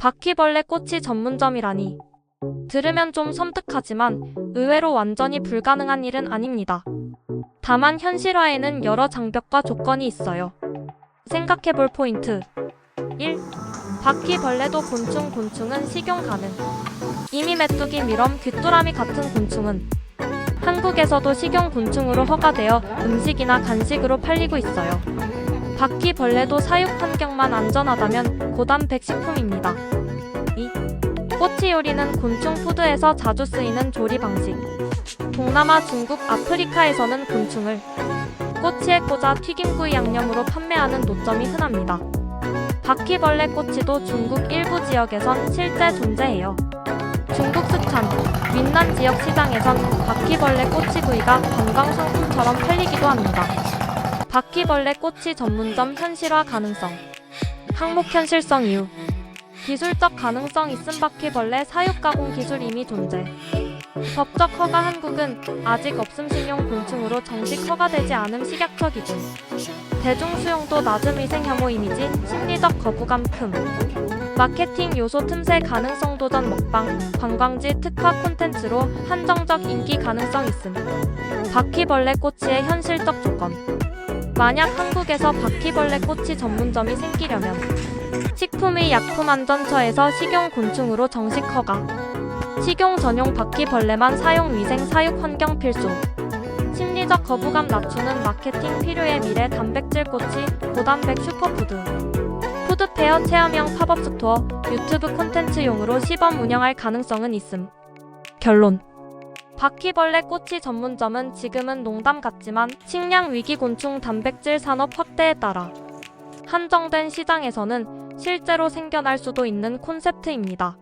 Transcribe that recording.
바퀴벌레 꼬치 전문점이라니. 들으면 좀 섬뜩하지만 의외로 완전히 불가능한 일은 아닙니다. 다만 현실화에는 여러 장벽과 조건이 있어요. 생각해 볼 포인트 1. 바퀴벌레도 곤충 곤충은 식용 가능. 이미 메뚜기 미럼 귀뚜라미 같은 곤충은 한국에서도 식용 곤충으로 허가되어 음식이나 간식으로 팔리고 있어요. 바퀴벌레도 사육 환경만 안전하다면 고단백 식품입니다. 2. 꼬치 요리는 곤충 푸드에서 자주 쓰이는 조리 방식. 동남아, 중국, 아프리카에서는 곤충을 꼬치에 꽂아 튀김구이 양념으로 판매하는 노점이 흔합니다. 바퀴벌레 꼬치도 중국 일부 지역에선 실제 존재해요. 중국 스촨, 윈난 지역 시장에선 바퀴벌레 꼬치구이가 관광 상품처럼 팔리기도 합니다. 바퀴벌레 꼬치 전문점 현실화 가능성. 항목 현실성 이유. 기술적 가능성 있음 바퀴벌레 사육 가공 기술 이미 존재. 법적 허가 한국은 아직 없음 식용 곤충으로 정식 허가되지 않음 식약처 기준. 대중 수용도 낮음 위생 혐오 이미지 심리적 거부감 큼. 마케팅 요소 틈새 가능성 도전 먹방 관광지 특화 콘텐츠로 한정적 인기 가능성 있음. 바퀴벌레 꼬치의 현실적 조건. 만약 한국에서 바퀴벌레 꼬치 전문점이 생기려면 식품의 약품안전처에서 식용 곤충으로 정식 허가. 식용 전용 바퀴벌레만 사용 위생 사육 환경 필수. 심리적 거부감 낮추는 마케팅 필요의 미래 단백질 꼬치 고단백 슈퍼푸드. 푸드페어 체험형 팝업 스토어 유튜브 콘텐츠용으로 시범 운영할 가능성은 있음. 결론. 바퀴벌레 꼬치 전문점은 지금은 농담 같지만 식량 위기 곤충 단백질 산업 확대에 따라 한정된 시장에서는 실제로 생겨날 수도 있는 콘셉트입니다.